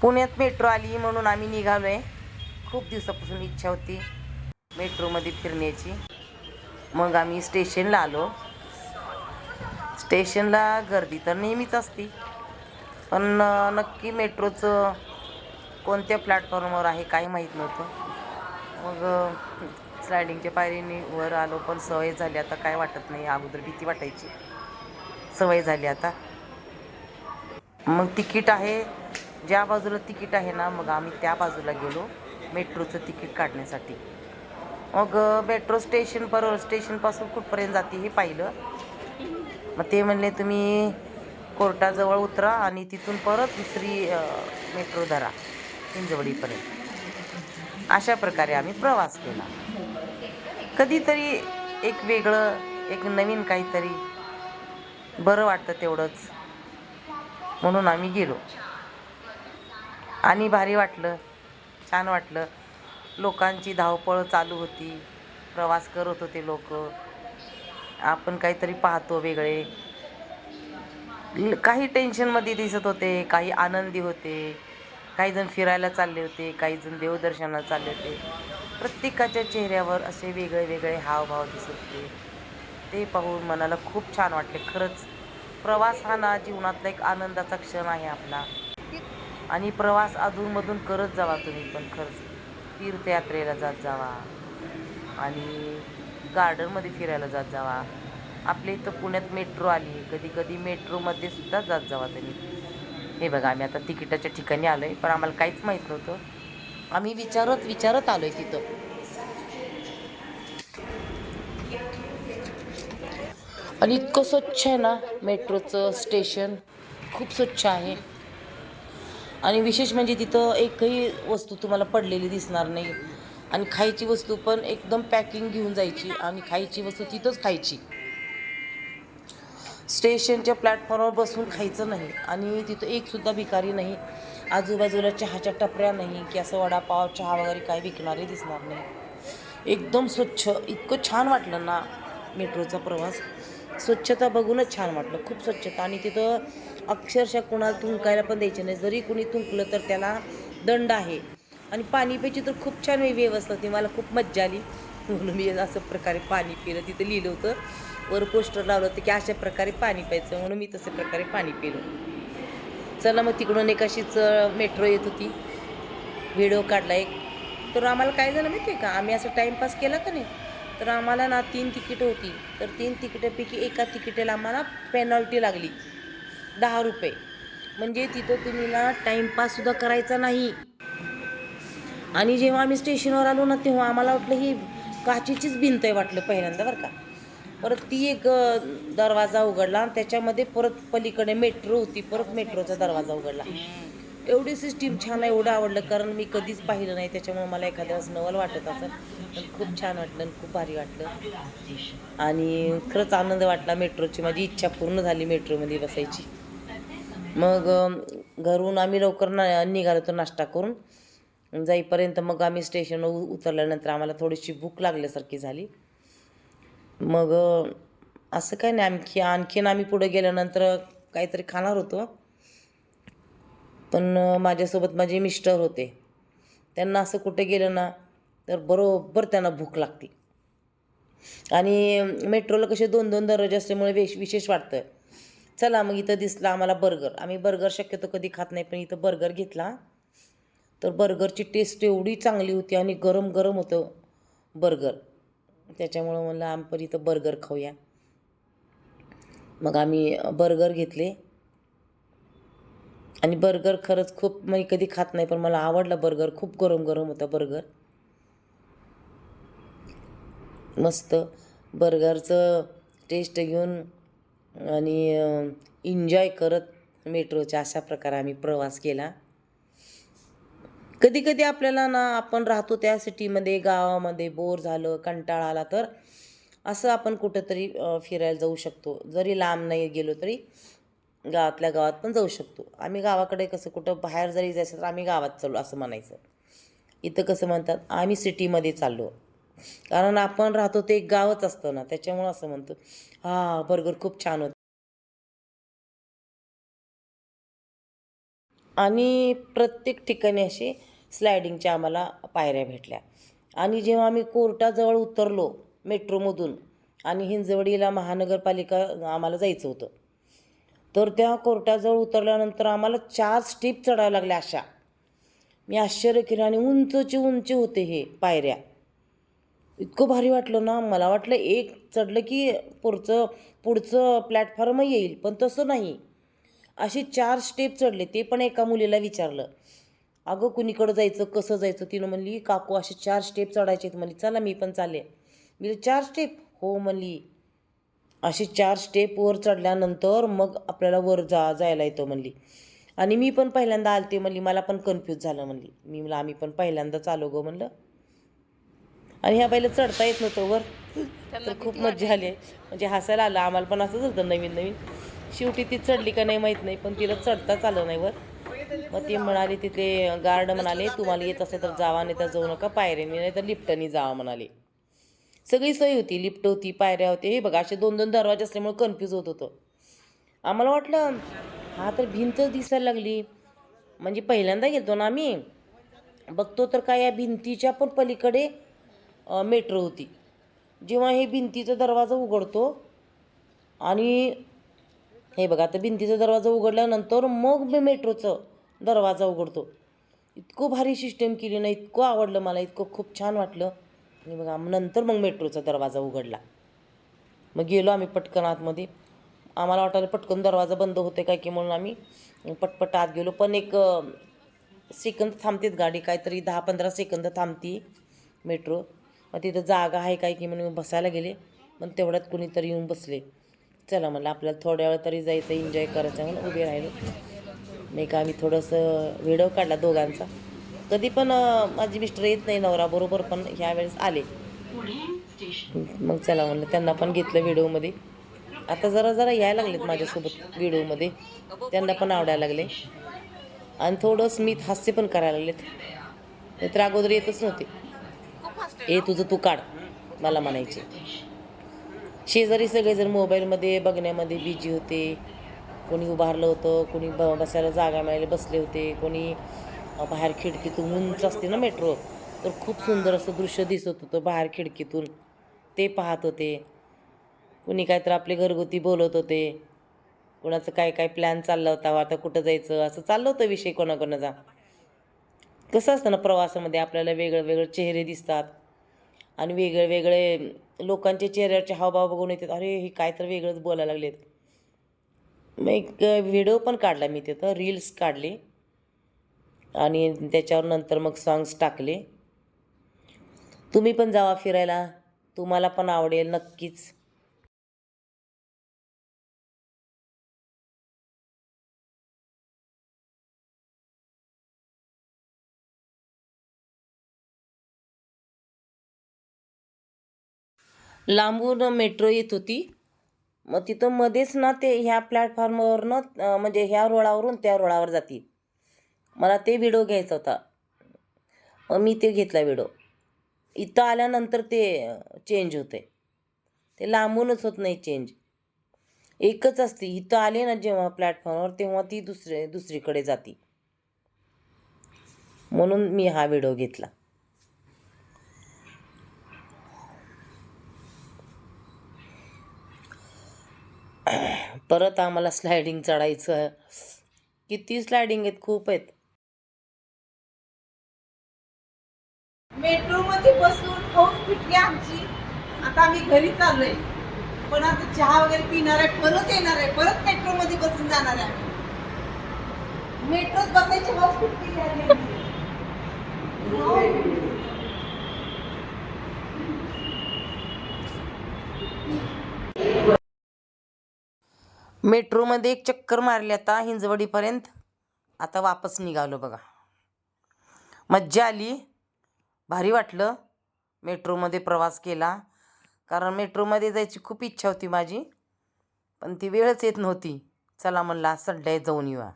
पुण्यात मेट्रो आली म्हणून आम्ही निघालो आहे खूप दिवसापासून इच्छा होती मेट्रोमध्ये फिरण्याची. मग आम्ही स्टेशनला आलो. स्टेशनला गर्दी तर नेहमीच असती. पण नक्की मेट्रोचं कोणत्या प्लॅटफॉर्मवर आहे काही माहीत नव्हतं. मग स्लायडिंगच्या पायरीने वर आलो पण सवय झाली आता काय वाटत नाही. अगोदर भीती वाटायची. सवय झाली आता. मग तिकीट आहे ज्या बाजूला तिकीट आहे ना मग आम्ही त्या बाजूला गेलो मेट्रोचं तिकीट काढण्यासाठी. मग मेट्रो स्टेशन पर स्टेशनपासून कुठपर्यंत जाते हे पाहिलं. मग ते म्हणले तुम्ही कोर्टाजवळ उतरा आणि तिथून परत दुसरी मेट्रो धरा हिंजवडीपर्यंत. अशा प्रकारे आम्ही प्रवास केला. कधीतरी एक वेगळं एक नवीन काहीतरी बरं वाटतं तेवढंच. म्हणून आम्ही गेलो. आणि भारी वाटलं. छान वाटलं. लोकांची धावपळ चालू होती. प्रवास करत होते लोक. आपण काहीतरी पाहतो वेगळे. काही टेन्शनमध्ये दिसत होते काही आनंदी होते. काही जण फिरायला चालले होते काही जण देवदर्शनाला चालले होते. प्रत्येकाच्या चेहऱ्यावर असे वेगळे वेगळे हावभाव दिसत होते. ते पाहून मनाला खूप छान वाटले. खरंच प्रवास हा ना जीवनातला एक आनंदाचा क्षण आहे आपला. आणि प्रवास अधूनमधून करत जावा तुम्ही पण खरंच. तीर्थयात्रेला जात जावा. आणि गार्डनमध्ये फिरायला जात जावा. आपल्या इथं पुण्यात मेट्रो आली. कधी कधी मेट्रोमध्ये सुद्धा जात जावा तुम्ही. हे बघा आम्ही आता तिकिटाच्या ठिकाणी आलो आहे पण आम्हाला काहीच माहीत नव्हतं. आम्ही विचारत विचारत आलो आहे तिथं. आणि इतकं स्वच्छ आहे ना मेट्रोचं स्टेशन. खूप स्वच्छ आहे. आणि विशेष म्हणजे तिथं एकही वस्तू तुम्हाला पडलेली दिसणार नाही. आणि खायची वस्तू पण एकदम पॅकिंग घेऊन जायची आणि खायची वस्तू तिथंच खायची. स्टेशनच्या प्लॅटफॉर्मवर बसून खायचं नाही आणि तिथं एकसुद्धा भिकारी नाही. आजूबाजूला चहाच्या टपऱ्या नाही की असं वडापाव चहा वगैरे काही विकणारे दिसणार नाही. एकदम स्वच्छ इतकं छान वाटलं ना मेट्रोचा प्रवास. स्वच्छता बघूनच छान वाटलं खूप स्वच्छता. आणि तिथं अक्षरशः कुणाला थुंकायला पण द्यायचे नाही. जरी कुणी थुंकलं तर त्याला दंड आहे. आणि पाणी प्यायची तर खूप छान व्यवस्था होती. मला खूप मज्जा आली. म्हणून मी असं प्रकारे पाणी पिलं. तिथं लिहिलं होतं वर पोस्टर लावलं होतं की अशा प्रकारे पाणी प्यायचं. म्हणून मी तशा प्रकारे पाणी पिलं. चला मग तिकडून एक अशीच मेट्रो येत होती. व्हिडिओ काढला एक. तर आम्हाला काय झालं माहिती आहे का? आम्ही असं टाईमपास केला का नाही? तर आम्हाला ना तीन तिकीटं होती. तर तीन तिकिटापैकी एका तिकिटाला आम्हाला पेनॉल्टी लागली. दहा रुपये. म्हणजे तिथं तुम्हाला टाईमपाससुद्धा करायचा नाही. आणि जेव्हा आम्ही स्टेशनवर आलो ना तेव्हा आम्हाला वाटलं ही काचेचीच भिंत आहे वाटलं पहिल्यांदा बरं का. परत ती एक दरवाजा उघडला आणि त्याच्यामध्ये परत पलीकडे मेट्रो होती परत मेट्रोचा दरवाजा उघडला. एवढी सिस्टीम छान आहे एवढं आवडलं. कारण मी कधीच पाहिलं नाही त्याच्यामुळे मला एखाद्या वेळेस नवल वाटत असं पण खूप छान वाटलं आणि खूप भारी वाटलं. आणि खरंच आनंद वाटला मेट्रोची. माझी इच्छा पूर्ण झाली मेट्रोमध्ये बसायची. मग घरून आम्ही लवकर ना निघालो होतो नाश्ता करून. जाईपर्यंत मग आम्ही स्टेशनवर उतरल्यानंतर आम्हाला थोडीशी भूक लागल्यासारखी झाली. मग असं काय नाही. आणखी आणखीन आम्ही पुढे गेल्यानंतर काहीतरी खाणार होतो. पण माझ्यासोबत माझे मिस्टर होते. त्यांना असं कुठे गेलं ना तर बरोबर त्यांना भूक लागते आणि मेट्रोला कसे दोन दोन दरवाजे असल्यामुळे वेश विशेष वाटतं चला मग इथं दिसला आम्हाला बर्गर. आम्ही बर्गर शक्यतो कधी खात नाही पण इथं बर्गर घेतला. तर बर्गरची टेस्ट एवढी चांगली होती आणि गरम गरम होतं बर्गर. त्याच्यामुळं म्हणलं आम्ही पण इथं बर्गर खाऊया. मग आम्ही बर्गर घेतले. आणि बर्गर खरंच खूप मी कधी खात नाही पण मला आवडला बर्गर खूप गरम गरम होता बर्गर मस्त बर्गरचं टेस्ट घेऊन आणि एन्जॉय करत मेट्रोच्या अशा प्रकारे आम्ही प्रवास केला. कधी कधी आपल्याला ना आपण राहतो त्या सिटीमध्ये गावामध्ये बोर झालं कंटाळा आला तर असं आपण कुठंतरी फिरायला जाऊ शकतो. जरी लांब नाही गेलो तरी गावातल्या गावात पण जाऊ शकतो. आम्ही गावाकडे कसं कुठं बाहेर जरी जायचं तर आम्ही गावात चाललो असं म्हणायचं. इथं कसं म्हणतात आम्ही सिटीमध्ये चाललो. कारण आपण राहतो ते एक गावच असतं ना त्याच्यामुळं असं म्हणतो हा बर्गर खूप छान होतं. आणि प्रत्येक ठिकाणी अशी स्लायडिंगच्या आम्हाला पायऱ्या भेटल्या. आणि जेव्हा आम्ही कोर्टाजवळ उतरलो मेट्रोमधून आणि हिंजवडीला महानगरपालिका आम्हाला जायचं होतं तर त्या कोर्टाजवळ उतरल्यानंतर आम्हाला चार स्टेप चढायला लागल्या अशा. मी आश्चर्य केलं आणि उंचचे उंच होते हे पायऱ्या. इतकं भारी वाटलं ना. मला वाटलं एक चढलं की पुढचं पुढचं प्लॅटफॉर्म येईल पण तसं नाही. असे चार स्टेप चढले ते पण एका मुलीला विचारलं. अगं कुणीकडं जायचं कसं जायचं? तिनं म्हणली काकू असे चार स्टेप चढायचे आहेत. म्हणली चला मी पण चाले मी चार स्टेप? हो म्हणली. असे चार स्टेप वर चढल्यानंतर मग आपल्याला वर जा जायला येतं म्हणली. आणि मी पण पहिल्यांदा आलते म्हणली मला पण कन्फ्यूज झालं म्हणली. मी म्हणलं आम्ही पण पहिल्यांदाच आलो गो म्हणलं. आणि ह्या बाईला चढता येत नव्हतं वर. तर खूप मजा आली. म्हणजे हसायला आलं. आम्हाला पण असंच होतं नवीन नवीन. शेवटी ती चढली का नाही माहीत नाही पण तिला चढताच आलं नाही वर. मग ती म्हणाली तिथे गार्ड म्हणाले तुम्हाला येत असेल तर जावा नाही तर जाऊ नका पायऱ्याने नाही तर लिफ्टनी जावा म्हणाले. सगळी सोय होती लिफ्ट होती पायऱ्या होते हे बघा असे दोन दोन दरवाजे असल्यामुळे कन्फ्यूज होत होतं. आम्हाला वाटलं हा तर भिंत दिसायला लागली. म्हणजे पहिल्यांदा गेलतो ना आम्ही. बघतो तर काय या भिंतीच्या पण पलीकडे मेट्रो होती. जेव्हा हे भिंतीचा दरवाजा उघडतो आणि हे बघा आता भिंतीचा दरवाजा उघडल्यानंतर मग मी मेट्रोचं दरवाजा उघडतो. इतकं भारी सिस्टम केली ना इतकं आवडलं मला इतकं खूप छान वाटलं. आणि मग मग नंतर मग मेट्रोचा दरवाजा उघडला. मग गेलो आम्ही पटकन आतमध्ये आम्हाला वाटायला पटकन दरवाजा बंद होते काय की? म्हणून आम्ही पटपट आत गेलो. पण एक सेकंद थांबतेत गाडी. काहीतरी दहा पंधरा सेकंद थांबती मेट्रो. मग तिथं जागा आहे काय की म्हणून बसायला गेले. पण तेवढ्यात कुणीतरी येऊन बसले. चला म्हणलं आपल्याला थोड्या वेळ तरी जायचं एन्जॉय करायचं म्हणून उभे राहिलो. नाही का आम्ही थोडंसं व्हिडिओ काढला दोघांचा. कधी पण माझी मिस्टर येत नाही नवरा बरोबर पण ह्या वेळेस आले. मग चला म्हणलं त्यांना पण घेतलं व्हिडिओमध्ये. आता जरा जरा यायला लागलेत माझ्यासोबत व्हिडिओमध्ये. त्यांना पण आवडायला लागले. आणि थोडं स्मित हास्य पण करायला लागलेत. नाहीतर अगोदर येतच नव्हते. ए तुझं तू काढ मला म्हणायचे. शेजारी सगळे जर मोबाईलमध्ये बघण्यामध्ये बिजी होते. कोणी उभारलं होतं कोणी ब बसायला जागा मिळाली बसले होते. कोणी बाहेर खिडकीतून उंच असते ना मेट्रो तर खूप सुंदर असं दृश्य दिसत होतं बाहेर खिडकीतून. ते पाहत होते. कुणी काय तर आपले घरगुती बोलत होते. कुणाचं काय काय प्लॅन चालला होता आता कुठं जायचं? असं चाललं होतं विषय कोणाकोणाचा. कसं असतं ना प्रवासामध्ये आपल्याला वेगळं वेगळे चेहरे दिसतात. आणि वेगळे वेगळे लोकांचे चेहऱ्याचे हावभाव बघून येतात. अरे हे काय तर वेगळंच बोलायला लागलेत. मग एक व्हिडिओ पण काढला मी तिथं. रील्स काढले. आणि त्याच्यावर नंतर मग सॉंग्स टाकले. तुम्ही पण जावा फिरायला. तुम्हाला पण आवडेल नक्कीच. लांबून मेट्रो येत होती. मग तिथं मध्येच ना ते ह्या प्लॅटफॉर्मवरनं म्हणजे ह्या रोळावरून त्या रोळावर जातील मला ते व्हिडिओ घ्यायचा होता. मग मी ते घेतला व्हिडिओ इथं आल्यानंतर ते चेंज होते ते लांबूनच होत नाही चेंज एकच असते इथं आले ना जेव्हा प्लॅटफॉर्मवर तेव्हा ती दुसरे दुसरीकडे जाते. म्हणून मी हा व्हिडिओ घेतला. परत आम्हाला स्लायडिंग चढायचं. किती स्लायडिंग आहेत? खूप आहेत. आधी बसून हौस फिटली आमची. आता आम्ही घरी चाललोय. पण आता चहा वगैरे पिणार आहे परत येणार आहे परत मेट्रो मध्ये बसून जाणार आहे. मेट्रोत बसायची हौस फिटली मेट्रोमध्ये एक चक्कर मारली आता हिंजवडीपर्यंत. आता वापस निघालो बघा. मज्जा आली. भारी वाटलं. मेट्रोमध्ये प्रवास केला. कारण मेट्रोमध्ये जायची खूप इच्छा होती माझी. पण ती वेळच येत नव्हती. चला म्हणला संडे जाऊन येऊया.